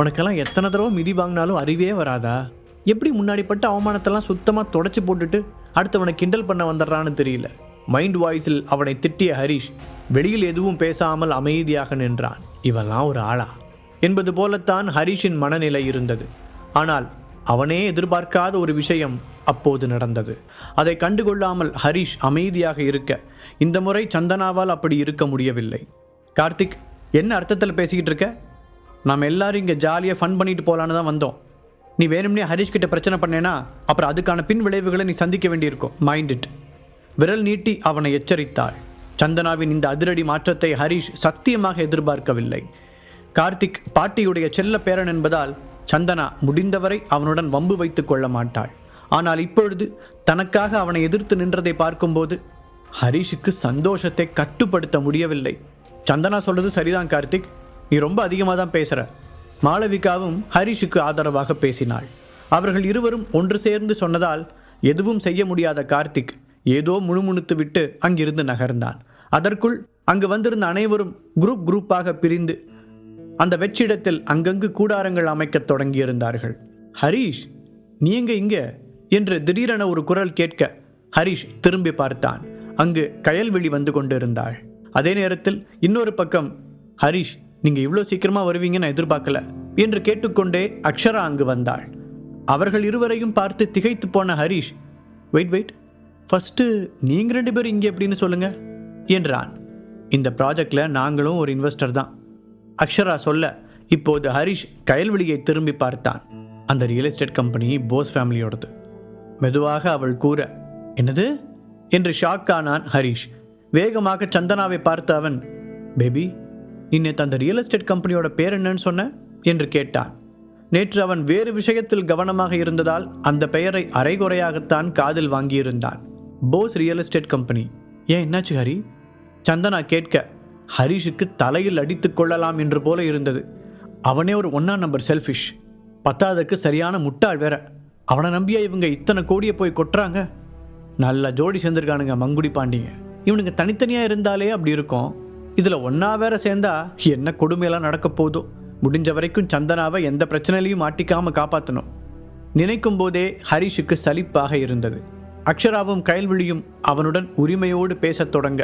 உனக்கெல்லாம் எத்தனை தடவை மிதி வாங்கினாலும் அறிவே வராதா? எப்படி முன்னாடி பட்ட அவமானத்தெல்லாம் சுத்தமாக தொடச்சி போட்டுட்டு அடுத்தவனை கிண்டல் பண்ண வந்துடுறான்னு தெரியல. மைண்ட் வாய்ஸில் அவனை திட்டிய ஹரிஷ் வெளியில் எதுவும் பேசாமல் அமைதியாக நின்றான். இவெல்லாம் ஒரு ஆளா? என்பது போலத்தான் ஹரிஷின் மனநிலை இருந்தது. ஆனால் அவனே எதிர்பார்க்காத ஒரு விஷயம் அப்போது நடந்தது. அதை கண்டுகொள்ளாமல் ஹரிஷ் அமைதியாக இருக்க இந்த முறை சந்தனாவால் அப்படி இருக்க முடியவில்லை. கார்த்திக் என்ன அர்த்தத்தில் பேசிக்கிட்டு இருக்க? நாம் எல்லாரும் இங்கே ஜாலியாக ஃபன் பண்ணிட்டு போகலான்னு தான் வந்தோம். நீ வேணும்னே ஹரிஷ் கிட்ட பிரச்சனை பண்ணேனா அப்புறம் அதுக்கான பின் விளைவுகளை நீ சந்திக்க வேண்டியிருக்கும். மைண்ட் இட் விரல் நீட்டி அவனை எச்சரித்தாள். சந்தனாவின் இந்த அதிரடி மாற்றத்தை ஹரிஷ் சத்தியமாக எதிர்பார்க்கவில்லை. கார்த்திக் பாட்டியுடைய செல்ல பேரன் என்பதால் சந்தனா முடிந்தவரை அவனுடன் வம்பு வைத்து கொள்ள மாட்டாள். ஆனால் இப்பொழுது தனக்காக அவனை எதிர்த்து நின்றதை பார்க்கும்போது ஹரிஷுக்கு சந்தோஷத்தை கட்டுப்படுத்த முடியவில்லை. சந்தனா சொல்றது சரிதான் கார்த்திக். நீ ரொம்ப அதிகமாக தான் பேசுகிற மாளவிகாவும் ஹரிஷுக்கு ஆதரவாக பேசினாள். அவர்கள் இருவரும் ஒன்று சேர்ந்து சொன்னதால் எதுவும் செய்ய முடியாத கார்த்திக் ஏதோ முணுமுணுத்து விட்டு அங்கிருந்து நகர்ந்தான். அதற்குள் அங்கு வந்திருந்த அனைவரும் குரூப் குரூப்பாக பிரிந்து அந்த வெற்றிடத்தில் அங்கங்கு கூடாரங்கள் அமைக்கத் தொடங்கியிருந்தார்கள். ஹரீஷ் நீ எங்க இங்க? என்று திடீரென ஒரு குரல் கேட்க ஹரிஷ் திரும்பி பார்த்தான். அங்கு கயல்விழி வந்து கொண்டிருந்தாள். அதே நேரத்தில் இன்னொரு பக்கம் ஹரிஷ் நீங்கள் இவ்வளோ சீக்கிரமாக வருவீங்க நான் எதிர்பார்க்கல என்று கேட்டுக்கொண்டே அக்ஷரா அங்கு வந்தாள். அவர்கள் இருவரையும் பார்த்து திகைத்து போன ஹரிஷ் வெயிட் வெயிட் ஃபஸ்ட்டு நீங்கள் ரெண்டு பேரும் இங்கே எப்படின்னு சொல்லுங்கள் என்றான். இந்த ப்ராஜெக்டில் நாங்களும் ஒரு இன்வெஸ்டர் தான். அக்ஷரா சொல்ல இப்போது ஹரிஷ் கயல்வெளியை திரும்பி பார்த்தான். அந்த ரியல் எஸ்டேட் கம்பெனி போஸ் ஃபேமிலியோடது மெதுவாக அவள் கூற என்னது? என்று ஷாக் ஆனான் ஹரிஷ். வேகமாக சந்தனாவை பார்த்த அவன் பேபி நீ நேத்து அந்த ரியல் எஸ்டேட் கம்பெனியோட பேர் என்னன்னு சொன்ன? என்று கேட்டான். நேற்று அவன் வேறு விஷயத்தில் கவனமாக இருந்ததால் அந்த பெயரை அரைகுறையாகத்தான் காதில் வாங்கியிருந்தான். போஸ் ரியல் எஸ்டேட் கம்பெனி ஏன் என்னாச்சு ஹரி? சந்தனா கேட்க ஹரிஷுக்கு தலையில் அடித்து கொள்ளலாம் என்று போல இருந்தது. அவனே ஒரு ஒன்னா நம்பர் செல்ஃபிஷ் பத்தாவதுக்கு சரியான முட்டாள் வேற. அவனை நம்பியா இவங்க இத்தனை கோடியை போய் கொட்டுறாங்க? நல்ல ஜோடி சேர்ந்துருக்கானுங்க மங்குடி பாண்டிங்க இவனுங்க தனித்தனியாக இருந்தாலே அப்படி இருக்கும். இதில் ஒன்றா வேற சேர்ந்தா என்ன கொடுமையெல்லாம் நடக்க போதோ? முடிஞ்ச வரைக்கும் சந்தனாவை எந்த பிரச்சனையிலையும் மாட்டிக்காமல் காப்பாற்றணும் நினைக்கும் போதே ஹரிஷுக்கு சலிப்பாக இருந்தது. அக்ஷராவும் கயல்விழியும் அவனுடன் உரிமையோடு பேசத் தொடங்க.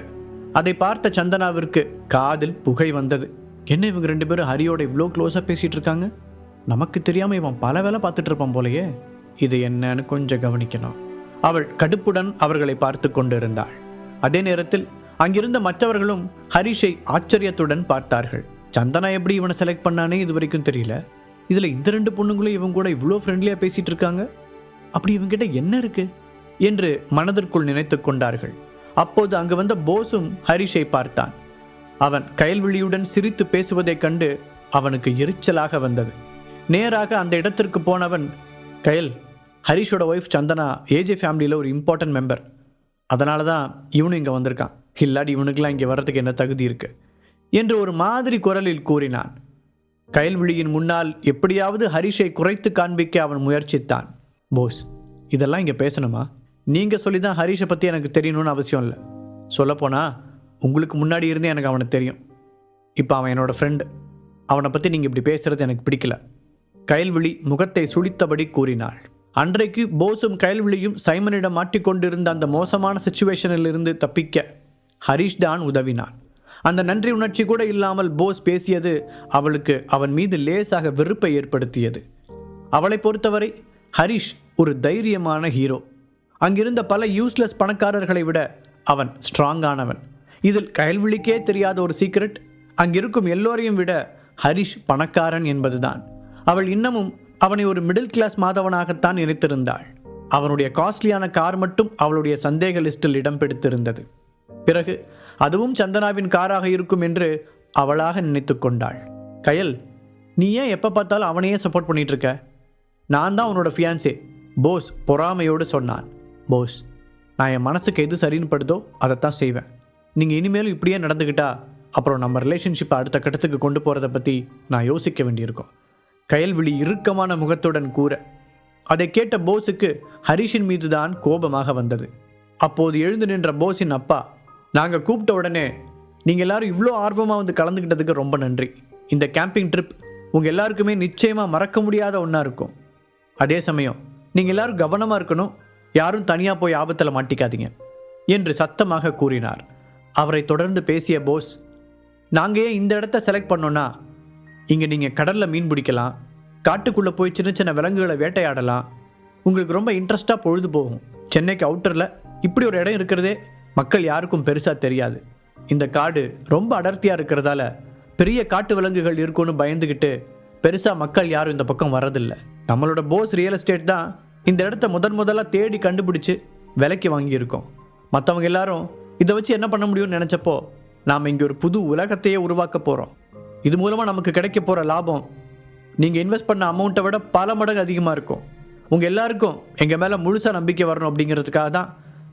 அதை பார்த்த சந்தனாவிற்கு காதில் புகை வந்தது. என்ன இவங்க ரெண்டு பேரும் ஹரியோட இவ்வளோ க்ளோஸாக பேசிகிட்டு இருக்காங்க? நமக்கு தெரியாமல் இவன் பல வேலை பார்த்துட்டு இருப்பான் போலயே. இது என்னன்னு கொஞ்சம் கவனிக்கணும். அவள் கடுப்புடன் அவர்களை பார்த்து கொண்டிருந்தாள். அதே நேரத்தில் அங்கிருந்த மற்றவர்களும் ஹரிஷை ஆச்சரியத்துடன் பார்த்தார்கள். சந்தனா எப்படி இவனை செலக்ட் பண்ணானே இது வரைக்கும் தெரியல. இதில் இந்த ரெண்டு பொண்ணுங்களும் இவங்க கூட இவ்வளோ ஃப்ரெண்ட்லியாக பேசிகிட்டு இருக்காங்க? அப்படி இவங்கிட்ட என்ன இருக்குது என்று மனதிற்குள் நினைத்து கொண்டார்கள். அப்போது அங்கு வந்த போஸும் ஹரிஷை பார்த்தான். அவன் கயல்விழியுடன் சிரித்து பேசுவதைக் கண்டு அவனுக்கு எரிச்சலாக வந்தது. நேராக அந்த இடத்திற்கு போனவன் கயல் ஹரிஷோட ஒய்ஃப் சந்தனா ஏஜே ஃபேமிலியில் ஒரு இம்பார்ட்டன்ட் மெம்பர் அதனால தான் இவனும் இங்கே வந்திருக்கான். இல்லாடி இவனுக்கெல்லாம் இங்கே வர்றதுக்கு என்ன தகுதி இருக்கு? என்று ஒரு மாதிரி குரலில் கூறினான். கயல்விழியின் முன்னால் எப்படியாவது ஹரிஷை குறைத்து காண்பிக்க அவன் முயற்சித்தான். போஸ் இதெல்லாம் இங்கே பேசணுமா? நீங்கள் சொல்லி தான் ஹரிஷை பற்றி எனக்கு தெரியணும்னு அவசியம் இல்லை. சொல்லப்போனால் உங்களுக்கு முன்னாடி இருந்தே எனக்கு அவனை தெரியும். இப்போ அவன் என்னோட ஃப்ரெண்டு அவனை பற்றி நீங்கள் இப்படி பேசுகிறது எனக்கு பிடிக்கல. கயல்விழி முகத்தை சுழித்தபடி கூறினாள். அன்றைக்கு போஸும் கைல்விழியும் சைமனிடம் மாட்டிக்கொண்டிருந்த அந்த மோசமான சுச்சுவேஷனில் இருந்து தப்பிக்க ஹரிஷ் தான் உதவினான். அந்த நன்றி உணர்ச்சி கூட இல்லாமல் போஸ் பேசியது அவளுக்கு அவன் மீது லேசாக வெறுப்பை ஏற்படுத்தியது. அவளை பொறுத்தவரை ஹரிஷ் ஒரு தைரியமான ஹீரோ. அங்கிருந்த பல யூஸ்லெஸ் பணக்காரர்களை விட அவன் ஸ்ட்ராங்கானவன். இதில் கயல்விழிக்கே தெரியாத ஒரு சீக்ரெட் அங்கிருக்கும் எல்லோரையும் விட ஹரிஷ் பணக்காரன் என்பதுதான். அவள் இன்னமும் அவனை ஒரு மிடில் கிளாஸ் மாதவனாகத்தான் நினைத்திருந்தாள் அவனுடைய காஸ்ட்லியான கார் மட்டும் அவளுடைய சந்தேக லிஸ்டில் இடம் பிடித்திருந்தது. பிறகு அதுவும் சந்தனாவின் காராக இருக்கும் என்று அவளாக நினைத்து கொண்டாள். கயல் நீ ஏன் எப்போ பார்த்தாலும் அவனையே சப்போர்ட் பண்ணிட்டு இருக்க? நான் தான் உன்னோட ஃபியான்சே போஸ் பொறாமையோடு சொன்னான். போஸ் நான் என் மனசுக்கு எது சரின்னு படுதோ அதைத்தான் செய்வேன். நீங்கள் இனிமேலும் இப்படியே நடந்துக்கிட்டா அப்புறம் நம்ம ரிலேஷன்ஷிப்பை அடுத்த கட்டத்துக்கு கொண்டு போகிறத பற்றி நான் யோசிக்க வேண்டியிருக்கோம். கயல்விழி இறுக்கமான முகத்துடன் கூற அதை கேட்ட போஸுக்கு ஹரிஷின் மீதுதான் கோபமாக வந்தது. அப்போது எழுந்து நின்ற போஸின் அப்பா நாங்கள் கூப்பிட்ட உடனே நீங்கள் எல்லாரும் இவ்வளோ ஆர்வமாக வந்து கலந்துக்கிட்டதுக்கு ரொம்ப நன்றி. இந்த கேம்பிங் ட்ரிப் உங்கள் எல்லாருக்குமே நிச்சயமாக மறக்க முடியாத ஒன்றா இருக்கும். அதே சமயம் நீங்கள் எல்லாரும் கவனமாக இருக்கணும். யாரும் தனியாக போய் ஆபத்தில் மாட்டிக்காதீங்க என்று சத்தமாக கூறினார். அவரை தொடர்ந்து பேசிய போஸ் நாங்கள் ஏன் இந்த இடத்த செலக்ட் பண்ணோன்னா இங்கே நீங்கள் கடலில் மீன் பிடிக்கலாம் காட்டுக்குள்ளே போய் சின்ன சின்ன விலங்குகளை வேட்டையாடலாம். உங்களுக்கு ரொம்ப இன்ட்ரெஸ்டாக பொழுது போகும். சென்னைக்கு அவுட்டரில் இப்படி ஒரு இடம் இருக்கிறதே மக்கள் யாருக்கும் பெருசாக தெரியாது. இந்த காடு ரொம்ப அடர்த்தியாக இருக்கிறதால பெரிய காட்டு விலங்குகள் இருக்கும்னு பயந்துக்கிட்டு பெருசாக மக்கள் யாரும் இந்த பக்கம் வரதில்லை நம்மளோட போஸ் ரியல் எஸ்டேட் தான் இந்த இடத்த முதன் முதலாக தேடி கண்டுபிடிச்சு விலைக்கு வாங்கியிருக்கோம். மற்றவங்க எல்லாரும் இதை வச்சு என்ன பண்ண முடியும்னு நினச்சப்போ நாம் இங்கே ஒரு புது உலகத்தையே உருவாக்க போகிறோம் இது மூலமாக நமக்கு கிடைக்க போகிற லாபம். நீங்கள் இன்வெஸ்ட் பண்ண அமௌண்ட்டை விட பல மடங்கு அதிகமாக இருக்கும். உங்கள் எல்லாருக்கும் எங்கள் மேலே முழுசாக நம்பிக்கை வரணும் அப்படிங்கிறதுக்காக தான்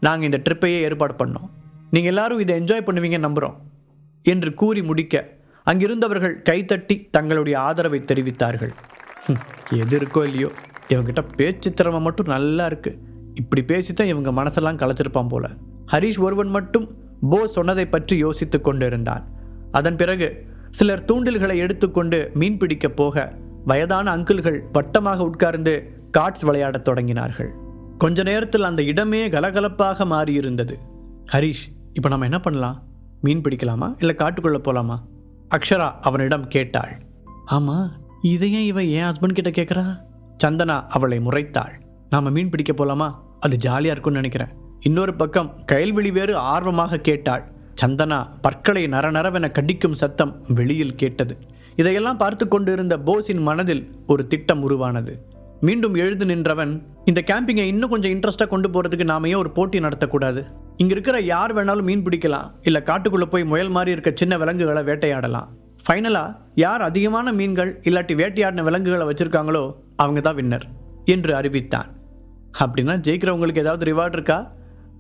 நாங்கள் இந்த ட்ரிப்பையே ஏற்பாடு பண்ணோம். நீங்கள் எல்லாரும் இதை என்ஜாய் பண்ணுவீங்கன்னு நம்புகிறோம் என்று கூறி முடிக்க அங்கிருந்தவர்கள் கைத்தட்டி தங்களுடைய ஆதரவை தெரிவித்தார்கள். எது இருக்கோ இல்லையோ இவங்கிட்ட பேச்சு திறமை மட்டும் நல்லா இருக்குது இப்படி பேசித்தான் இவங்க மனசெல்லாம் கலைச்சிருப்பான் போல. ஹரிஷ் ஒருவன் மட்டும் போ சொன்னதை பற்றி யோசித்து கொண்டிருந்தான். அதன் பிறகு சிலர் தூண்டில்களை எடுத்துக்கொண்டு மீன் பிடிக்கப் போக வயதான அங்கிள்கள் வட்டமாக உட்கார்ந்து கார்ட்ஸ் விளையாடத் தொடங்கினார்கள். கொஞ்ச நேரத்தில் அந்த இடமே கலகலப்பாக மாறியிருந்தது. ஹரிஷ் இப்போ நம்ம என்ன பண்ணலாம்? மீன் பிடிக்கலாமா? இல்லை காட்டுக்குள்ளே போகலாமா அக்ஷரா அவனிடம் கேட்டாள். ஆமாம் இதையே இவன் என் ஹஸ்பண்ட் கிட்ட கேட்குறா சந்தனா அவளை முறைத்தாள். நாம் மீன் பிடிக்க போகலாமா அது ஜாலியாக இருக்கும்னு நினைக்கிறேன். இன்னொரு பக்கம் கயல்விழி வேறு ஆர்வமாக கேட்டாள். சந்தனா பற்களை நரநரவென கடிக்கும் சத்தம் வெளியில் கேட்டது. இதையெல்லாம் பார்த்து கொண்டிருந்த போஸின் மனதில் ஒரு திட்டம் உருவானது. மீண்டும் எழுந்து நின்றவன் இந்த கேம்பிங்கை இன்னும் கொஞ்சம் இன்ட்ரெஸ்டாக கொண்டு போகிறதுக்கு நாம ஏன் ஒரு போட்டி நடத்தக்கூடாது? இங்கே இருக்கிற யார் வேணாலும் மீன் பிடிக்கலாம். இல்லை காட்டுக்குள்ளே போய் முயல் மாதிரி இருக்க சின்ன விலங்குகளை வேட்டையாடலாம். ஃபைனலாக யார் அதிகமான மீன்கள் இல்லாட்டி வேட்டையாடின விலங்குகளை வச்சுருக்காங்களோ அவங்க தான் வின்னர் என்று அறிவித்தான். அப்படின்னா ஜெயிக்கிறவங்களுக்கு ஏதாவது ரிவார்டு இருக்கா?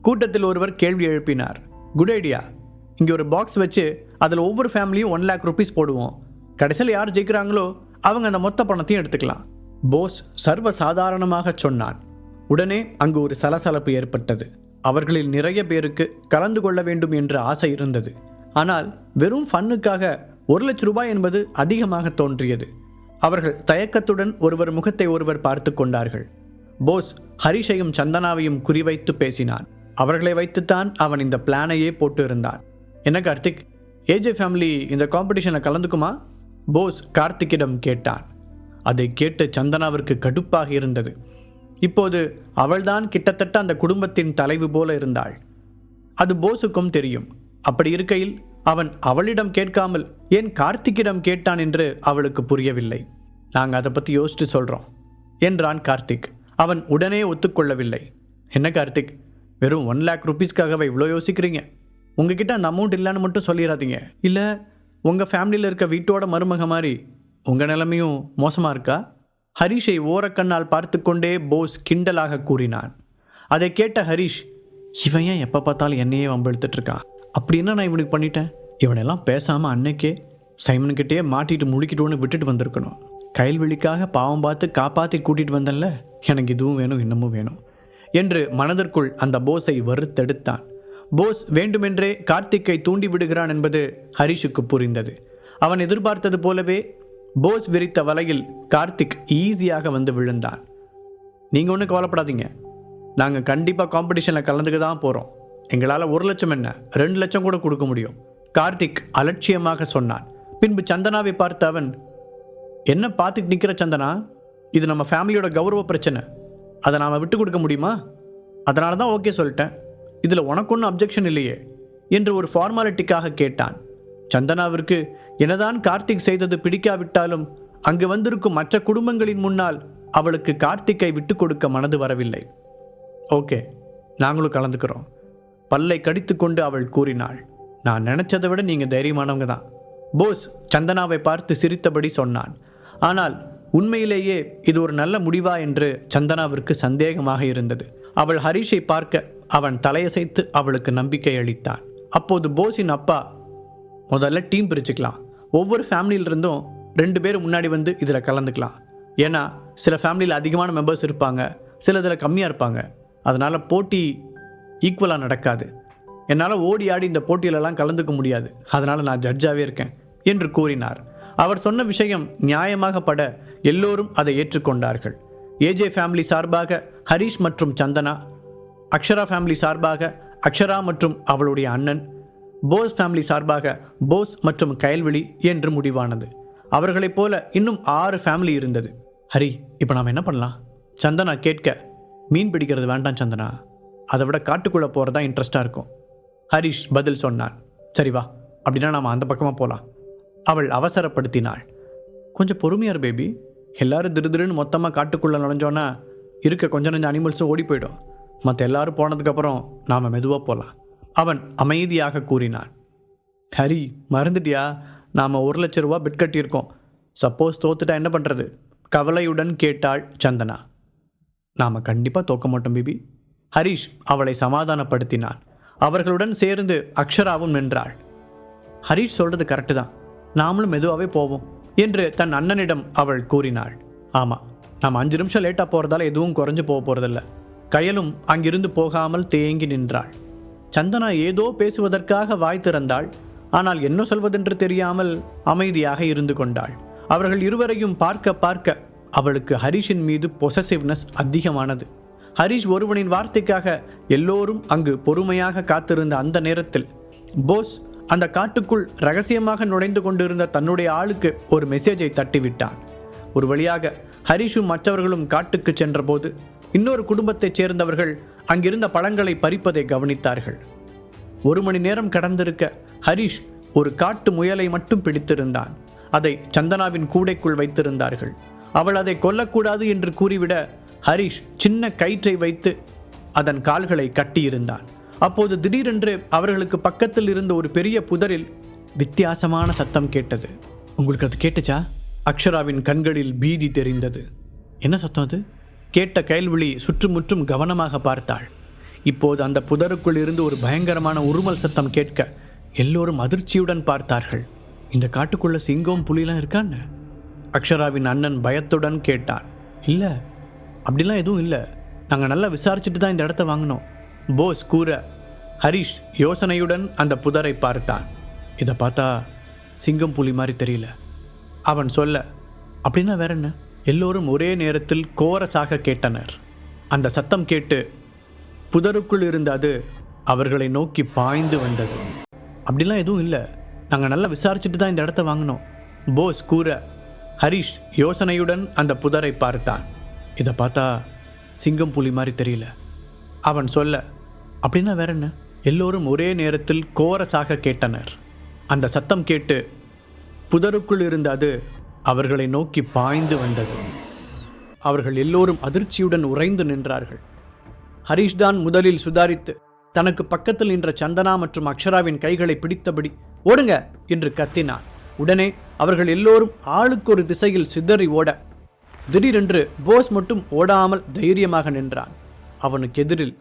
கூட்டத்தில் ஒருவர் கேள்வி எழுப்பினார். குட் ஐடியா இங்கே ஒரு பாக்ஸ் வச்சு அதில் ஒவ்வொரு ஃபேமிலியும் ஒன் லேக் ருபீஸ் போடுவோம். கடைசியில் யார் ஜெயிக்கிறாங்களோ அவங்க அந்த மொத்த பணத்தையும் எடுத்துக்கலாம். போஸ் சர்வ சாதாரணமாக சொன்னான். உடனே அங்கு ஒரு சலசலப்பு ஏற்பட்டது. அவர்களில் நிறைய பேருக்கு கலந்து கொள்ள வேண்டும் என்ற ஆசை இருந்தது. ஆனால் வெறும் ஃபன்னுக்காக ஒரு லட்சம் ரூபாய் என்பது அதிகமாக தோன்றியது. அவர்கள் தயக்கத்துடன் ஒருவர் முகத்தை ஒருவர் பார்த்து கொண்டார்கள். போஸ் ஹரிஷையும் சந்தனாவையும் குறிவைத்து பேசினான். அவர்களை வைத்துத்தான் அவன் இந்த பிளானையே போட்டு இருந்தான் என்ன கார்த்திக்? ஏஜே ஃபேமிலி இந்த காம்படிஷனில் கலந்துக்குமா? போஸ் கார்த்திக்கிடம் கேட்டான். அதை கேட்டு சந்தனாவிற்கு கடுப்பாக இருந்தது. இப்போது அவள்தான் கிட்டத்தட்ட அந்த குடும்பத்தின் தலைவி போல இருந்தாள். அது போஸுக்கும் தெரியும். அப்படி இருக்கையில் அவன் அவளிடம் கேட்காமல் ஏன் கார்த்திக்கிடம் கேட்டான் என்று அவளுக்கு புரியவில்லை. நாங்கள் அதை பற்றி யோசிச்சு சொல்கிறோம் என்றான் கார்த்திக். அவன் உடனே ஒத்துக்கொள்ளவில்லை. என்ன கார்த்திக்? வெறும் ஒன் லேக் ருபீஸ்க்காகவே இவ்வளோ யோசிக்கிறீங்க? உங்ககிட்ட அந்த அமௌண்ட் இல்லைன்னு மட்டும் சொல்லிடாதீங்க இல்லை உங்கள் ஃபேமிலியில் இருக்க வீட்டோட மருமக மாதிரி உங்கள் நிலைமையும் மோசமாக இருக்கா? ஹரிஷை ஓரக்கண்ணால் பார்த்து கொண்டே போஸ் கிண்டலாக கூறினான். அதை கேட்ட ஹரிஷ் இவன் ஏன் எப்போ பார்த்தாலும் என்னையே வம்பெடுத்துட்டு இருக்கான்? அப்படின்னா நான் இவனுக்கு பண்ணிட்டேன்? இவனெல்லாம் பேசாமல் அன்னைக்கே சைமன்கிட்டயே மாட்டிட்டு முழிக்கிட்டோன்னு விட்டுட்டு வந்திருக்கணும். கைல்வெளிக்காக பாவம் பார்த்து காப்பாற்றி கூட்டிகிட்டு வந்தேன்ல எனக்கு இதுவும் வேணும் இன்னமும் வேணும் என்று மனதிற்குள் அந்த போஸை வறுத்தெடுத்தான். போஸ் வேண்டுமென்றே கார்த்திக்கை தூண்டி விடுகிறான் என்பது ஹரிஷுக்கு புரிந்தது. அவன் எதிர்பார்த்தது போலவே போஸ் விரித்த வலையில் கார்த்திக் ஈஸியாக வந்து விழுந்தான். நீங்கள் ஒன்றும் கவலைப்படாதீங்க. நாங்கள் கண்டிப்பாக காம்படிஷனில் கலந்துக்க தான் போகிறோம் எங்களால் ஒரு லட்சம் என்ன? ரெண்டு லட்சம் கூட கொடுக்க முடியும். கார்த்திக் அலட்சியமாக சொன்னான். பின்பு சந்தனாவை பார்த்த அவன் என்ன பார்த்துட்டு நிற்கிற சந்தனா? இது நம்ம ஃபேமிலியோட கௌரவ பிரச்சனை. அதை நாம் விட்டு கொடுக்க முடியுமா? அதனால தான் ஓகே சொல்லிட்டேன். இதில் உனக்கு ஒன்றும் அப்ஜெக்ஷன் இல்லையே? என்று ஒரு ஃபார்மாலிட்டிக்காக கேட்டான். சந்தனாவிற்கு என்னதான் கார்த்திக் செய்தது பிடிக்காவிட்டாலும் அங்கு வந்திருக்கும் மற்ற குடும்பங்களின் முன்னால் அவளுக்கு கார்த்திக்கை விட்டு கொடுக்க மனது வரவில்லை. ஓகே நாங்களும் கலந்துக்கிறோம். பல்லை கடித்துக்கொண்டு அவள் கூறினாள். நான் நினைச்சதை விட நீங்கள் தைரியமானவங்க தான். போஸ் சந்தனாவை பார்த்து சிரித்தபடி சொன்னான். ஆனால் உண்மையிலேயே இது ஒரு நல்ல முடிவா? என்று சந்தனாவிற்கு சந்தேகமாக இருந்தது. அவள் ஹரிஷை பார்க்க அவன் தலையசைத்து அவளுக்கு நம்பிக்கை அளித்தான். அப்போது போஸின் அப்பா முதல்ல டீம் பிரிச்சுக்கலாம். ஒவ்வொரு ஃபேமிலியிலிருந்தும் ரெண்டு பேர் முன்னாடி வந்து இதில் கலந்துக்கலாம். ஏன்னா சில ஃபேமிலியில் அதிகமான மெம்பர்ஸ் இருப்பாங்க சில இதில் கம்மியாக இருப்பாங்க. அதனால் போட்டி ஈக்குவலாக நடக்காது. என்னால் ஓடி ஆடி இந்த போட்டியிலலாம் கலந்துக்க முடியாது. அதனால் நான் ஜட்ஜாகவே இருக்கேன் என்று கூறினார். அவர் சொன்ன விஷயம் நியாயமாக பட எல்லோரும் அதை ஏற்றுக்கொண்டார்கள். ஏஜே ஃபேமிலி சார்பாக ஹரிஷ் மற்றும் சந்தனா அக்ஷரா ஃபேமிலி சார்பாக அக்ஷரா மற்றும் அவளுடைய அண்ணன் போஸ் ஃபேமிலி சார்பாக போஸ் மற்றும் கயல்விழி என்று முடிவானது. அவர்களைப் போல இன்னும் ஆறு ஃபேமிலி இருந்தது. ஹரி இப்போ நாம் என்ன பண்ணலாம்? சந்தனா கேட்க மீன் பிடிக்கிறது வேண்டாம் சந்தனா. அதை விட காட்டுக்குள்ளே போகிறதா இன்ட்ரெஸ்டாக இருக்கும். ஹரிஷ் பதில் சொன்னான் சரி வா அப்படின்னா நாம் அந்த பக்கமாக போகலாம் அவள் அவசரப்படுத்தினாள். கொஞ்சம் பொறுமையார் பேபி எல்லாரும் திருதிருன்னு மொத்தமாக காட்டுக்குள்ளே நுழைஞ்சோன்னா இருக்க கொஞ்சம் கொஞ்சம் அனிமல்ஸும் ஓடி போயிடும். மற்ற எல்லாரும் போனதுக்கப்புறம் நாம் மெதுவாக போகலாம் அவன் அமைதியாக கூறினான். ஹரி மறந்துட்டியா? நாம் ஒரு லட்ச ரூபா பெட் கட்டியிருக்கோம். சப்போஸ் தோத்துட்டா என்ன பண்ணுறது கவலையுடன் கேட்டாள் சந்தனா. நாம் கண்டிப்பாக தோக்க மாட்டோம் பிபி. ஹரிஷ் அவளை சமாதானப்படுத்தினான். அவர்களுடன் சேர்ந்து அக்ஷராவும் நின்றாள். ஹரிஷ் சொல்கிறது கரெக்டு தான். நாமளும் மெதுவாகவே போவோம் என்று தன் அண்ணனிடம் அவள் கூறினாள். ஆமாம் நாம் அஞ்சு நிமிஷம் லேட்டாக போகிறதால எதுவும் குறைஞ்சு போக போகிறதில்ல கயலும் அங்கிருந்து போகாமல் தேங்கி நின்றாள். சந்தனா ஏதோ பேசுவதற்காக வாய் திறந்தாள். ஆனால் என்ன சொல்வதென்று தெரியாமல் அமைதியாக இருந்து கொண்டாள். அவர்கள் இருவரையும் பார்க்க பார்க்க அவளுக்கு ஹரிஷின் மீது பொசசிவ்னஸ் அதிகமானது. ஹரிஷ் ஒருவனின் வார்த்தைக்காக எல்லோரும் அங்கு பொறுமையாக காத்திருந்த அந்த நேரத்தில் போஸ் அந்த காட்டுக்குள் ரகசியமாக நுழைந்து கொண்டிருந்த தன்னுடைய ஆளுக்கு ஒரு மெசேஜை தட்டிவிட்டான். ஒரு வழியாக ஹரிஷும் மற்றவர்களும் காட்டுக்கு சென்றபோது இன்னொரு குடும்பத்தைச் சேர்ந்தவர்கள் அங்கிருந்த பழங்களை பறிப்பதை கவனித்தார்கள். ஒரு மணி நேரம் கடந்திருக்க ஹரிஷ் ஒரு காட்டு முயலை மட்டும் பிடித்திருந்தான். அதை சந்தனாவின் கூடைக்குள் வைத்திருந்தார்கள். அவள் அதை கொல்லக்கூடாது என்று கூறிவிட ஹரிஷ் சின்ன கயிற்றை வைத்து அதன் கால்களை கட்டியிருந்தான். அப்போது திடீரென்று அவர்களுக்கு பக்கத்தில் இருந்த ஒரு பெரிய புதரில் வித்தியாசமான சத்தம் கேட்டது. உங்களுக்கு அது கேட்டுச்சா? அக்ஷராவின் கண்களில் பீதி தெரிந்தது. என்ன சத்தம் அது? கேட்ட கைல்விழி சுற்றுமுற்றும் கவனமாக பார்த்தாள். இப்போது அந்த புதருக்குள் இருந்து ஒரு பயங்கரமான உருமல் சத்தம் கேட்க எல்லோரும் அதிர்ச்சியுடன் பார்த்தார்கள். இந்த காட்டுக்குள்ள சிங்கம் புலிலாம் இருக்கான்னு? அக்ஷராவின் அண்ணன் பயத்துடன் கேட்டான். இல்லை அப்படிலாம் எதுவும் இல்லை. நாங்கள் நல்லா விசாரிச்சுட்டு தான் இந்த இடத்த வாங்கினோம். போஸ் கூற ஹரிஷ் யோசனையுடன் அந்த புதரை பார்த்தான். இதை பார்த்தா சிங்கம் புலி மாதிரி தெரியல. அவன் சொல்ல அப்படின்னா வேற என்ன? எல்லோரும் ஒரே நேரத்தில் கோரஸாக கேட்டனர். அந்த சத்தம் கேட்டு புதருக்குள் இருந்த அது அவர்களை நோக்கி பாய்ந்து வந்தது. அப்படிலாம் எதுவும் இல்லை. நாங்கள் நல்லா விசாரிச்சுட்டு தான் இந்த இடத்த வாங்கினோம். போஸ் கூற ஹரிஷ் யோசனையுடன் அந்த புதரை பார்த்தான். இதை பார்த்தா சிங்கம் புலி மாதிரி தெரியல. அவன் சொல்ல அப்படின்னா வேற என்ன? எல்லோரும் ஒரே நேரத்தில் கோரஸாக கேட்டனர். அந்த சத்தம் கேட்டு புதருக்குள் இருந்த அது அவர்களை நோக்கி பாய்ந்து வந்தது. அவர்கள் எல்லோரும் அதிர்ச்சியுடன் உறைந்து நின்றார்கள். ஹரிஷ் தான் முதலில் சுதாரித்து தனக்கு பக்கத்தில் நின்ற சந்தனா மற்றும் அக்ஷராவின் கைகளை பிடித்தபடி ஓடுங்க! என்று கத்தினான். உடனே அவர்கள் எல்லோரும் ஆளுக்கு ஒரு திசையில் சிதறி ஓட திடீரென்று போஸ் மட்டும் ஓடாமல் தைரியமாக நின்றான். அவனுக்கு எதிரில்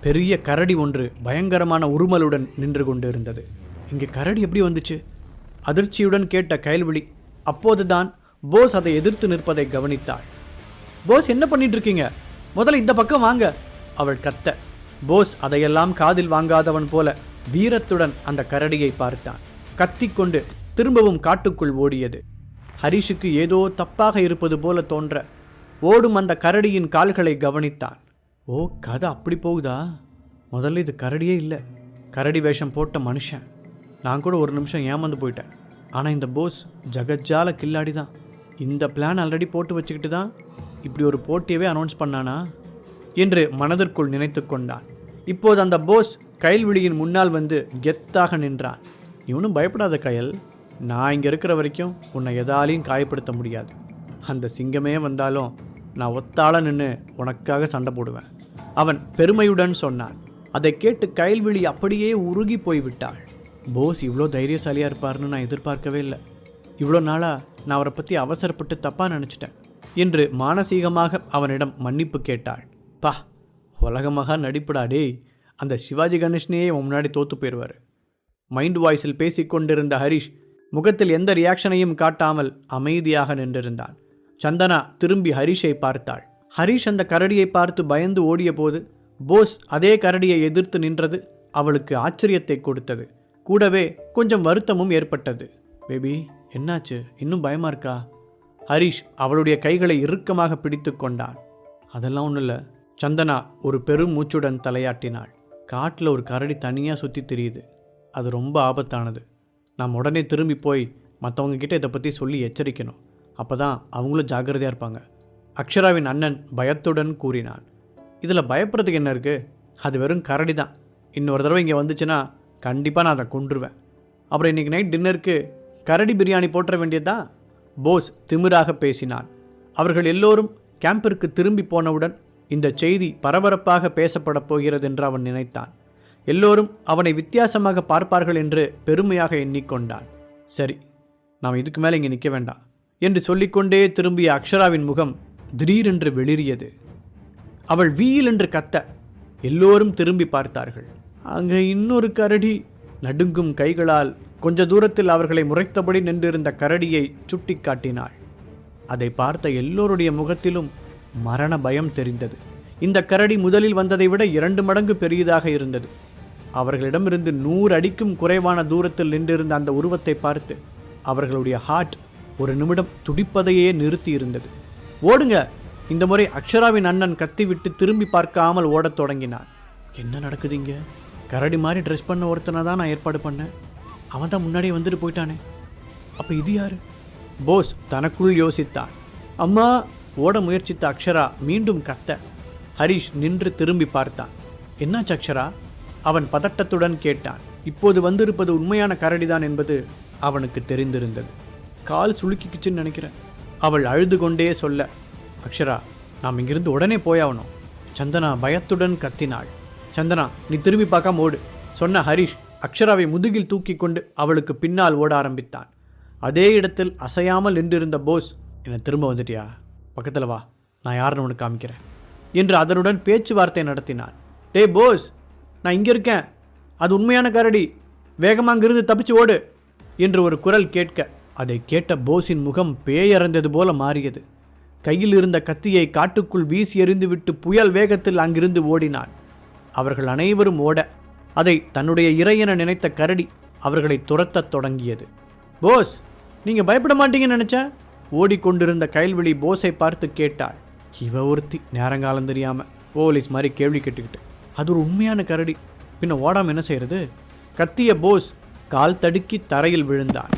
பெரிய கரடி ஒன்று பயங்கரமான உருமலுடன் நின்று கொண்டிருந்தது. இங்கே கரடி எப்படி வந்துச்சு? அதிர்ச்சியுடன் கேட்ட கயல்விழி அப்போதுதான் போஸ் அதை எதிர்த்து நிற்பதை கவனித்தாள். போஸ் என்ன பண்ணிட்டு இருக்கீங்க முதல்ல இந்த பக்கம் வாங்க அவள் கத்த. போஸ் அதையெல்லாம் காதில் வாங்காதவன் போல வீரத்துடன் அந்த கரடியை பார்த்தான். கத்திக்கொண்டு திரும்பவும் காட்டுக்குள் ஓடியது. ஹரிஷுக்கு ஏதோ தப்பாக இருப்பது போல தோன்ற ஓடும் அந்த கரடியின் கால்களை கவனித்தான். ஓ கதை அப்படி போகுதா? முதல்ல இது கரடியே இல்லை. கரடி வேஷம் போட்ட மனுஷன். நான் கூட ஒரு நிமிஷம் ஏமாந்து போயிட்டேன். ஆனால் இந்த போஸ் ஜகஜால கில்லாடி தான். இந்த பிளான் ஆல்ரெடி போட்டு வச்சுக்கிட்டு தான் இப்படி ஒரு போட்டியவே அனௌன்ஸ் பண்ணானா? என்று மனதிற்குள் நினைத்து கொண்டான். இப்போது அந்த போஸ் கயல்விழியின் முன்னால் வந்து கெத்தாக நின்றான். இவனும் பயப்படாத கயல். நான் இங்கே இருக்கிற வரைக்கும் உன்னை எதாலையும் காயப்படுத்த முடியாது. அந்த சிங்கமே வந்தாலும் நான் ஒத்தாள நின்று உனக்காக சண்டை போடுவேன். அவன் பெருமையுடன் சொன்னான். அதை கேட்டு கயல்விழி அப்படியே உருகி போய்விட்டாள். போஸ் இவ்வளோ தைரியசாலியாக இருப்பார்னு நான் எதிர்பார்க்கவே இல்லை. இவ்வளோ நாளாக நான் அவரை பற்றி அவசரப்பட்டு தப்பாக நினச்சிட்டேன் என்று மானசீகமாக அவனிடம் மன்னிப்பு கேட்டாள். பா உலகமாக நடிப்புடாடே டேய். அந்த சிவாஜி கணேஷ்னையே உன் முன்னாடி தோற்று போயிடுவார் மைண்ட் வாய்ஸில் பேசிக்கொண்டிருந்த ஹரிஷ் முகத்தில் எந்த ரியாக்ஷனையும் காட்டாமல் அமைதியாக நின்றிருந்தான். சந்தனா திரும்பி ஹரிஷை பார்த்தாள். ஹரிஷ் அந்த கரடியை பார்த்து பயந்து ஓடியபோது போஸ் அதே கரடியை எதிர்த்து நின்றது அவளுக்கு ஆச்சரியத்தை கொடுத்தது. கூடவே கொஞ்சம் வருத்தமும் ஏற்பட்டது. பேபி என்னாச்சு? இன்னும் பயமா இருக்கா? ஹரிஷ் அவளுடைய கைகளை இறுக்கமாக பிடித்து கொண்டான். அதெல்லாம் ஒன்றும் இல்லை. சந்தனா ஒரு பெரும் மூச்சுடன் தலையாட்டினாள். காட்டில் ஒரு கரடி தனியாக சுற்றி தெரியுது. அது ரொம்ப ஆபத்தானது. நாம் உடனே திரும்பி போய் மற்றவங்க கிட்ட இதை பற்றி சொல்லி எச்சரிக்கணும். அப்போ தான் அவங்களும் ஜாக்கிரதையாக இருப்பாங்க. அக்ஷராவின் அண்ணன் பயத்துடன் கூறினான். இதில் பயப்படுறதுக்கு என்ன இருக்குது அது வெறும் கரடி தான் இன்னொரு தடவை இங்கே வந்துச்சுன்னா கண்டிப்பாக நான் அதை கொன்றுவேன். அப்புறம் இன்றைக்கி நைட் டின்னருக்கு கரடி பிரியாணி போட்டுற வேண்டியதா போஸ் திமிராக பேசினான். அவர்கள் எல்லோரும் கேம்பிற்கு திரும்பி போனவுடன் இந்த செய்தி பரபரப்பாக பேசப்படப் போகிறது என்று அவன் நினைத்தான். எல்லோரும் அவனை வித்தியாசமாக பார்ப்பார்கள் என்று பெருமையாக எண்ணிக்கொண்டான். சரி நாம் இதுக்கு மேலே இங்கே நிற்க வேண்டாம் என்று சொல்லிக்கொண்டே திரும்பிய அக்ஷராவின் முகம் திடீரென்று வெளிரியது அவள் வீயில் என்று கத்த எல்லோரும் திரும்பி பார்த்தார்கள். அங்கே இன்னொரு கரடி நடுங்கும் கைகளால் கொஞ்ச தூரத்தில் அவர்களை முறைத்தபடி நின்றிருந்த கரடியை சுட்டிக்காட்டினாள் அதை பார்த்த எல்லோருடைய முகத்திலும் மரண பயம் தெரிந்தது. இந்த கரடி முதலில் வந்ததை விட இரண்டு மடங்கு பெரியதாக இருந்தது. அவர்களிடமிருந்து நூறு அடிக்கும் குறைவான தூரத்தில் நின்றிருந்த அந்த உருவத்தை பார்த்து அவர்களுடைய ஹார்ட் ஒரு நிமிடம் துடிப்பதையே நிறுத்தி இருந்தது ஓடுங்க! இந்த முறை அக்ஷராவின் அண்ணன் கத்திவிட்டு திரும்பி பார்க்காமல் ஓடத் தொடங்கினான். என்ன நடக்குதுங்க கரடி மாதிரி ட்ரெஸ் பண்ண ஒருத்தனை தான் நான் ஏற்பாடு பண்ணேன். அவன் தான் முன்னாடியே வந்துட்டு போயிட்டானே. அப்போ இது யார்? போஸ் தனக்குள் யோசித்தான் அம்மா ஓட முயற்சித்த அக்ஷரா மீண்டும் கத்த. ஹரிஷ் நின்று திரும்பி பார்த்தான். என்னாச்சு அக்ஷரா? அவன் பதட்டத்துடன் கேட்டான். இப்போது வந்திருப்பது உண்மையான கரடிதான் என்பது அவனுக்கு தெரிந்திருந்தது. கால் சுளுக்கிக்குச்சுன்னு நினைக்கிறேன். அவள் அழுது கொண்டே சொல்ல அக்ஷரா நாம் இங்கிருந்து உடனே போயாகணும். சந்தனா பயத்துடன் கத்தினாள். சந்தனா நீ திரும்பி பார்க்காம ஓடு. சொன்ன ஹரிஷ் அக்ஷராவை முதுகில் தூக்கி கொண்டு அவளுக்கு பின்னால் ஓட ஆரம்பித்தான். அதே இடத்தில் அசையாமல் நின்றிருந்த போஸ் என்னை திரும்ப வந்துட்டியா? பக்கத்தில் வா நான் யாருன்னு உனக்கு காமிக்கிறேன். என்று அதனுடன் பேச்சுவார்த்தை நடத்தினான். டேய் போஸ் நான் இங்கே இருக்கேன். அது உண்மையான கரடி. வேகமாக அங்கிருந்து தப்பிச்சு ஓடு. என்று ஒரு குரல் கேட்க அதை கேட்ட போஸின் முகம் பேயறந்தது போல மாறியது. கையில் இருந்த கத்தியை காட்டுக்குள் வீசி எறிந்துவிட்டு புயல் வேகத்தில் அங்கிருந்து ஓடினான். அவர்கள் அனைவரும் ஓட அதை தன்னுடைய இறையென நினைத்த கரடி அவர்களை துரத்தத் தொடங்கியது. போஸ் நீங்கள் பயப்பட மாட்டீங்கன்னு நினச்சேன் ஓடிக்கொண்டிருந்த கைல்விழி போஸை பார்த்து கேட்டாள். இவ ஒருத்தி நேரங்காலம் தெரியாமல் போலீஸ் மாதிரி கேள்வி கேட்டுக்கிட்டு. அது ஒரு உண்மையான கரடி. பின்ன ஓடாம என்ன செய்யறது? கத்திய போஸ் கால் தடுக்கி தரையில் விழுந்தான்.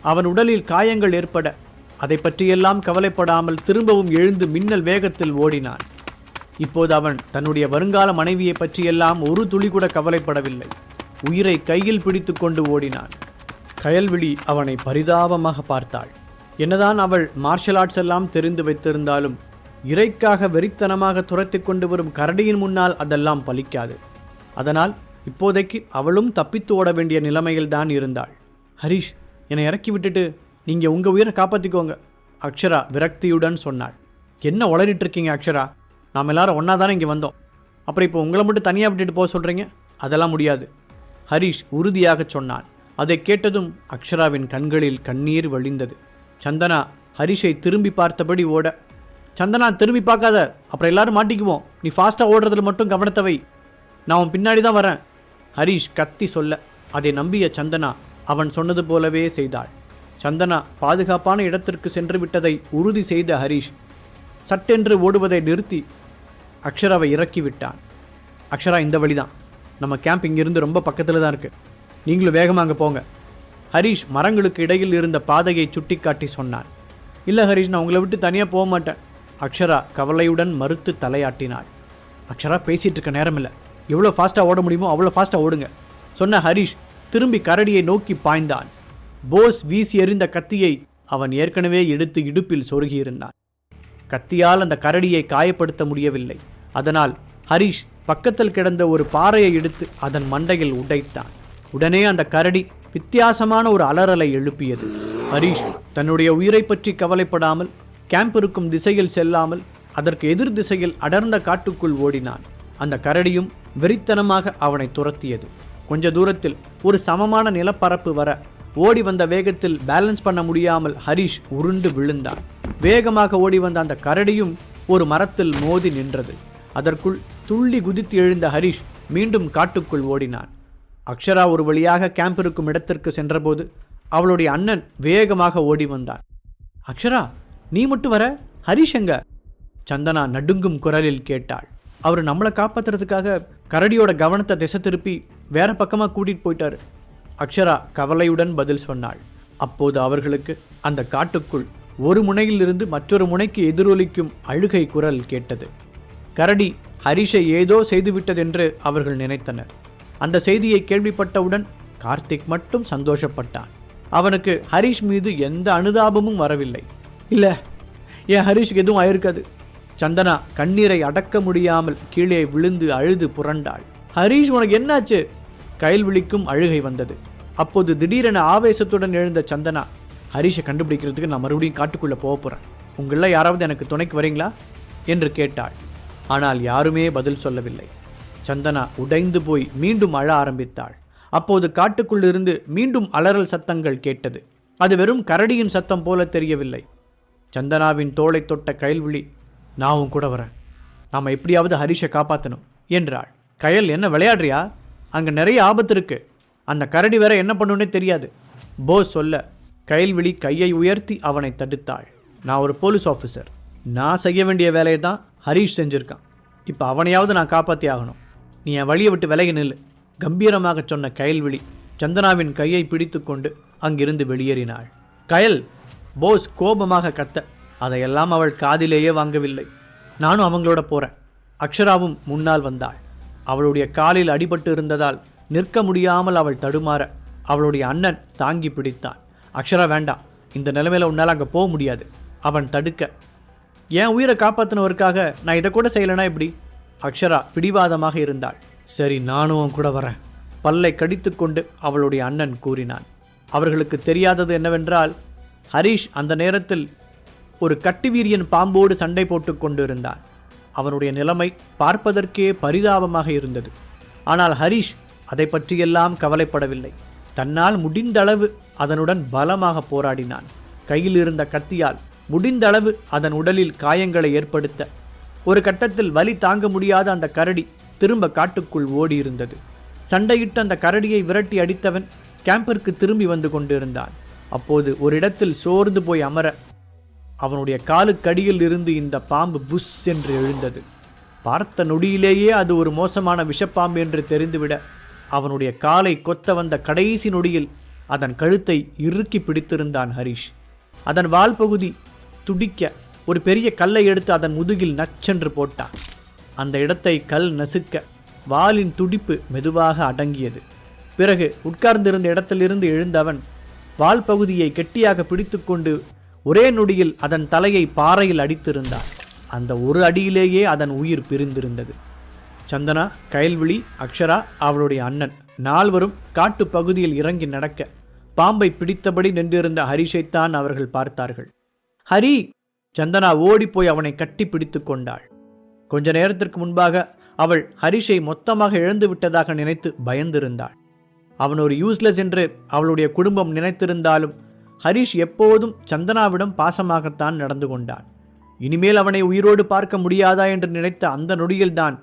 அவன் உடலில் காயங்கள் ஏற்பட அதை பற்றியெல்லாம் கவலைப்படாமல் திரும்பவும் எழுந்து மின்னல் வேகத்தில் ஓடினான். இப்போது அவன் தன்னுடைய வருங்கால மனைவியை பற்றியெல்லாம் ஒரு துளி கூட கவலைப்படவில்லை. உயிரை கையில் பிடித்துக்கொண்டு ஓடினான். கயல்விழி அவனை பரிதாபமாக பார்த்தாள். என்னதான் அவள் மார்ஷல் ஆர்ட்ஸ் எல்லாம் தெரிந்து வைத்திருந்தாலும் இறைக்காக வெறித்தனமாக துரத்தி கொண்டு வரும் கரடியின் முன்னால் அதெல்லாம் பலிக்காது. அதனால் இப்போதைக்கு அவளும் தப்பித்து ஓட வேண்டிய நிலைமையில் தான் இருந்தாள். ஹரிஷ் என்னை இறக்கி விட்டுட்டு நீங்கள் உங்கள் உயிரை காப்பாற்றிக்கோங்க அக்ஷரா விரக்தியுடன் சொன்னாள். என்ன உளறிட்டு இருக்கீங்க அக்ஷரா? நாம் எல்லாரும் ஒன்றா தானே இங்கே வந்தோம். அப்புறம் இப்போ உங்களை மட்டும் தனியாக விட்டுட்டு போக சொல்கிறீங்க அதெல்லாம் முடியாது. ஹரிஷ் உறுதியாகச் சொன்னான். அதை கேட்டதும் அக்ஷராவின் கண்களில் கண்ணீர் வழிந்தது. சந்தனா ஹரிஷை திரும்பி பார்த்தபடி ஓட சந்தனா திரும்பி பார்க்காத. அப்புறம் எல்லாரும் மாட்டிக்குவோம். நீ ஃபாஸ்ட்டாக ஓடுறதுல மட்டும் கவனத்தவை நான் உன் பின்னாடி தான் வரேன். ஹரிஷ் கத்தி சொல்ல அதை நம்பிய சந்தனா அவன் சொன்னது போலவே செய்தாள். சந்தனா பாதுகாப்பான இடத்திற்கு சென்று விட்டதை உறுதி செய்த ஹரிஷ் சட்டென்று ஓடுவதை நிறுத்தி அக்ஷராவை இறக்கி விட்டான் அக்ஷரா இந்த வழிதான். நம்ம கேம்ப் இங்கிருந்து ரொம்ப பக்கத்தில் தான் இருக்குது நீங்களும் வேகமாக அங்கே போங்க. ஹரிஷ் மரங்களுக்கு இடையில் இருந்த பாதையை சுட்டிக்காட்டி சொன்னான். இல்லை ஹரிஷ் நான் உங்களை விட்டு தனியாக போக மாட்டேன். அக்ஷரா கவலையுடன் மறுத்து தலையாட்டினாள். அக்ஷரா பேசிகிட்டு இருக்க நேரம் இல்லை எவ்வளோ ஃபாஸ்ட்டாக ஓட முடியுமோ அவ்வளோ ஃபாஸ்ட்டாக ஓடுங்க. சொன்ன ஹரிஷ் திரும்பி கரடியை நோக்கி பாய்ந்தான். போஸ் வீசி எறிந்த கத்தியை அவன் ஏற்கனவே எடுத்து இடுப்பில் சொருகியிருந்தான். கத்தியால் அந்த கரடியை காயப்படுத்த முடியவில்லை. அதனால் ஹரிஷ் பக்கத்தில் கிடந்த ஒரு பாறையை எடுத்து அதன் மண்டையில் உடைத்தான். உடனே அந்த கரடி வித்தியாசமான ஒரு அலறலை எழுப்பியது. ஹரிஷ் தன்னுடைய உயிரை பற்றி கவலைப்படாமல் கேம்ப் இருக்கும் திசையில் செல்லாமல் அதற்கு எதிர் திசையில் அடர்ந்த காட்டுக்குள் ஓடினான். அந்த கரடியும் வெறித்தனமாக அவனை துரத்தியது. கொஞ்ச தூரத்தில் ஒரு சமமான நிலப்பரப்பு வர ஓடி வந்த வேகத்தில் பேலன்ஸ் பண்ண முடியாமல் ஹரிஷ் உருண்டு விழுந்தான். வேகமாக ஓடி வந்த அந்த கரடியும் ஒரு மரத்தில் மோதி நின்றது. அதற்குள் துள்ளி குதித்து எழுந்த ஹரிஷ் மீண்டும் காட்டுக்குள் ஓடினான். அக்ஷரா ஒரு வழியாக கேம்ப் இருக்கும் இடத்திற்கு சென்றபோது அவளுடைய அண்ணன் வேகமாக ஓடி வந்தான். அக்ஷரா நீ மட்டும் வர? ஹரிஷ் எங்க? சந்தனா நடுங்கும் குரலில் கேட்டாள். அவர் நம்மளை காப்பாத்துறதுக்காக கரடியோட கவனத்தை திசை திருப்பி வேற பக்கமாக கூட்டிட்டு போயிட்டாரு. அக்ஷரா கவலையுடன் பதில் சொன்னாள். அப்போது அவர்களுக்கு அந்த காட்டுக்குள் ஒரு முனையிலிருந்து மற்றொரு முனைக்கு எதிரொலிக்கும் அழுகை குரல் கேட்டது. கரடி ஹரிஷை ஏதோ செய்துவிட்டதென்று அவர்கள் நினைத்தனர். அந்த செய்தியை கேள்விப்பட்டவுடன் கார்த்திக் மட்டும் சந்தோஷப்பட்டான். அவனுக்கு ஹரிஷ் மீது எந்த அனுதாபமும் வரவில்லை. இல்லை என் ஹரிஷ்க்கு எதுவும் ஆயிருக்காது. சந்தனா கண்ணீரை அடக்க முடியாமல் கீழே விழுந்து அழுது புரண்டாள். ஹரிஷ் உனக்கு என்னாச்சு? கையில் விழிக்கும் அழுகை வந்தது. அப்போது திடீரென ஆவேசத்துடன் எழுந்த சந்தனா ஹரிஷை கண்டுபிடிக்கிறதுக்கு நான் மறுபடியும் காட்டுக்குள்ளே போக போகிறேன் உங்களில் யாராவது எனக்கு துணைக்கு வரீங்களா? என்று கேட்டாள். ஆனால் யாருமே பதில் சொல்லவில்லை. சந்தனா உடைந்து போய் மீண்டும் அழ ஆரம்பித்தாள். அப்போது காட்டுக்குள்ளிருந்து மீண்டும் அலறல் சத்தங்கள் கேட்டது. அது வெறும் கரடியின் சத்தம் போல தெரியவில்லை. சந்தனாவின் தோலை தொட்ட கயல்விழி நான் உன் கூட வரேன். நாம் எப்படியாவது ஹரிஷை காப்பாற்றணும் என்றாள். கயல் என்ன விளையாடுறியா? அங்கே நிறைய ஆபத்து இருக்குது அந்த கரடி வேற என்ன பண்ணுன்னே தெரியாது. போஸ் சொல்ல. கயல்விழி கையை உயர்த்தி அவனை தடுத்தாள். நான் ஒரு போலீஸ் ஆஃபீஸர் நான் செய்ய வேண்டிய வேலையை தான் ஹரீஷ் செஞ்சுருக்கான். இப்போ அவனையாவது நான் காப்பாற்றி ஆகணும். நீ என் வழியை விட்டு விலகி நில்லு. கம்பீரமாக சொன்ன கயல்விழி சந்தனாவின் கையை பிடித்துக்கொண்டு அங்கிருந்து வெளியேறினாள். கயல் போஸ் கோபமாக கத்த. அதையெல்லாம் அவள் காதிலேயே வாங்கவில்லை. நானும் அவங்களோட போகிறேன் அக்ஷராவும் முன்னால் வந்தாள். அவளுடைய காலில் அடிபட்டு இருந்ததால் நிற்க முடியாமல் அவள் தடுமாற அவளுடைய அண்ணன் தாங்கி பிடித்தான். அக்ஷரா வேண்டாம் இந்த நிலைமையில் உன்னால் அங்கே போக முடியாது. அவன் தடுக்க. என் உயிரை காப்பாற்றினவருக்காக நான் இதை கூட செய்யலைனா எப்படி? அக்ஷரா பிடிவாதமாக இருந்தாள். சரி நானும் கூட வரேன். பல்லை கடித்துக்கொண்டு அவளுடைய அண்ணன் கூறினான். அவர்களுக்கு தெரியாதது என்னவென்றால் ஹரீஷ் அந்த நேரத்தில் ஒரு கட்டுவீரியன் பாம்போடு சண்டை போட்டு கொண்டிருந்தான். அவனுடைய நிலைமை பார்ப்பதற்கே பரிதாபமாக இருந்தது. ஆனால் ஹரீஷ் அதை பற்றியெல்லாம் கவலைப்படவில்லை. தன்னால் முடிந்த அளவு அதனுடன் பலமாக போராடினான். கையில் இருந்த கத்தியால் முடிந்த அளவு அதன் உடலில் காயங்களை ஏற்படுத்த. ஒரு கட்டத்தில் வலி தாங்க முடியாத அந்த கரடி திரும்ப காட்டுக்குள் ஓடியிருந்தது. சண்டையிட்டு அந்த கரடியை விரட்டி அடித்தவன் கேம்பிற்கு திரும்பி வந்து கொண்டிருந்தான். அப்போது ஒரு இடத்தில் சோர்ந்து போய் அமர அவனுடைய காலுக்கடியில் இருந்து இந்த பாம்பு புஷ் என்று எழுந்தது. பார்த்த நொடியிலேயே அது ஒரு மோசமான விஷப்பாம்பு என்று தெரிந்துவிட அவனுடைய காலை கொத்த வந்த கடைசி நொடியில் அதன் கழுத்தை இறுக்கி பிடித்திருந்தான் ஹரிஷ். அதன் வால் பகுதி துடிக்க ஒரு பெரிய கல்லை எடுத்து அதன் முதுகில் நச்சென்று போட்டான். அந்த இடத்தை கல் நசுக்க வாலின் துடிப்பு மெதுவாக அடங்கியது. பிறகு உட்கார்ந்திருந்த இடத்திலிருந்து எழுந்தவன் வால் பகுதியை கெட்டியாக பிடித்துக்கொண்டு ஒரே நொடியில் அதன் தலையை பாறையில் அடித்திருந்தான். அந்த ஒரு அடியிலேயே அதன் உயிர் பிரிந்திருந்தது. சந்தனா கயல்விழி அக்ஷரா அவளுடைய அண்ணன். நால்வரும் காட்டு பகுதியில் இறங்கி நடக்க பாம்பை பிடித்தபடி நின்றிருந்த ஹரிஷைத்தான் அவர்கள் பார்த்தார்கள். ஹரி சந்தனா ஓடிப்போய் அவனை கட்டி பிடித்து கொண்டாள். கொஞ்ச நேரத்திற்கு முன்பாக அவள் ஹரிஷை மொத்தமாக இழந்து விட்டதாக நினைத்து பயந்திருந்தாள். அவன் ஒரு யூஸ்லெஸ் என்று அவளுடைய குடும்பம் நினைத்திருந்தாலும் ஹரிஷ் எப்போதும் சந்தனாவிடம் பாசமாகத்தான் நடந்து கொண்டான். இனிமேல் அவனை உயிரோடு பார்க்க முடியாதா என்று நினைத்த அந்த நொடியில்தான்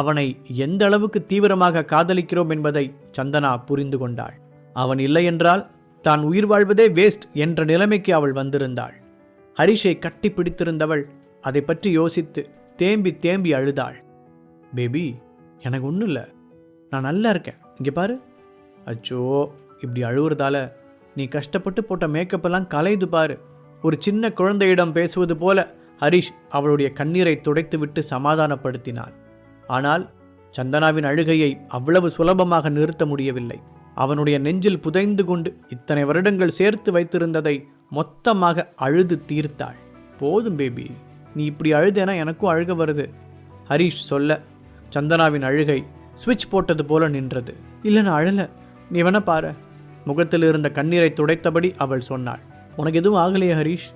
அவனை எந்த அளவுக்கு தீவிரமாக காதலிக்கிறோம் என்பதை சந்தனா புரிந்து கொண்டாள். அவன் இல்லை என்றால் தான் உயிர் வாழ்வதே வேஸ்ட் என்ற நிலைமைக்கு அவள் வந்திருந்தாள். ஹரிஷை கட்டி பிடித்திருந்தவள் அதை பற்றி யோசித்து தேம்பி தேம்பி அழுதாள். பேபி எனக்கு ஒன்றும் இல்லை. நான் நல்லா இருக்கேன். இங்கே பாரு. அச்சோ இப்படி அழுவுறதால நீ கஷ்டப்பட்டு போட்ட மேக்கப்பெல்லாம் கலைது கலையுது பாரு. ஒரு சின்ன குழந்தையிடம் பேசுவது போல ஹரிஷ் அவளுடைய கண்ணீரை துடைத்துவிட்டு சமாதானப்படுத்தினான். ஆனால் சந்தனாவின் அழுகையை அவ்வளவு சுலபமாக நிறுத்த முடியவில்லை. அவனுடைய நெஞ்சில் புதைந்து கொண்டு இத்தனை வருடங்கள் சேர்த்து வைத்திருந்ததை மொத்தமாக அழுது தீர்த்தாள். போதும் பேபி நீ இப்படி அழுதேனா எனக்கும் அழுக வருது. ஹரிஷ் சொல்ல சந்தனாவின் அழுகை சுவிட்ச் போட்டது போல நின்றது. இல்லை நான் நீ வேணா பாரு. முகத்தில் இருந்த கண்ணீரை துடைத்தபடி அவள் சொன்னாள். உனக்கு எதுவும் ஆகலையே ஹரிஷ்?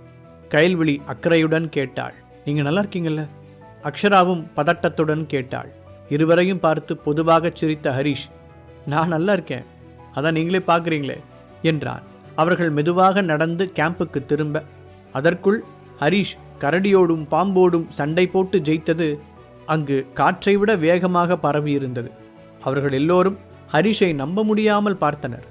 கைல்விழி அக்கறையுடன் கேட்டாள். நீங்கள் நல்லா இருக்கீங்கல்ல? அக்ஷராவும் பதட்டத்துடன் கேட்டாள். இருவரையும் பார்த்து பொதுவாக சிரித்த ஹரிஷ் நான் நல்லா இருக்கேன். அதான் நீங்களே பார்க்குறீங்களே என்றான். அவர்கள் மெதுவாக நடந்து கேம்புக்கு திரும்ப அதற்குள் ஹரிஷ் கரடியோடும் பாம்போடும் சண்டை போட்டு ஜெயித்தது அங்கு காற்றை விட வேகமாக பரவியிருந்தது. அவர்கள் எல்லோரும் ஹரிஷை நம்ப முடியாமல் பார்த்தனர்.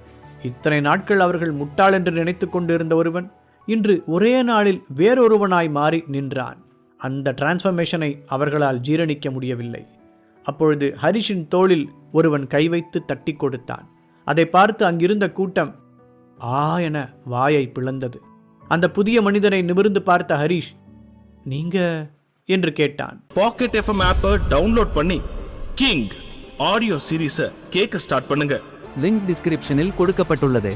இத்தனை நாட்கள் அவர்கள் முட்டாள் என்று நினைத்து கொண்டிருந்த ஒருவன் இன்று ஒரே நாளில் வேறொருவனாய் மாறி நின்றான். அந்த டிரான்ஸ்ஃபர்மேஷனை அவர்களால் ஜீரணிக்க முடியவில்லை. அப்பொழுது ஹரிஷின் தோளில் ஒருவன் கை வைத்து தட்டி கொடுத்தான். அதை பார்த்து அங்கிருந்த கூட்டம் ஆ என வாயை பிளந்தது. அந்த புதிய மனிதனை நிமிர்ந்து பார்த்த ஹரிஷ் நீங்க என்று கேட்டான். பாக்கெட் எஃப்எம் ஆப்பை டவுன்லோட் பண்ணி கிங் ஆடியோ சீரீஸை கேட்க ஸ்டார்ட் பண்ணுங்க. லிங்க் டிஸ்கிரிப்ஷனில் கொடுக்கப்பட்டுள்ளது.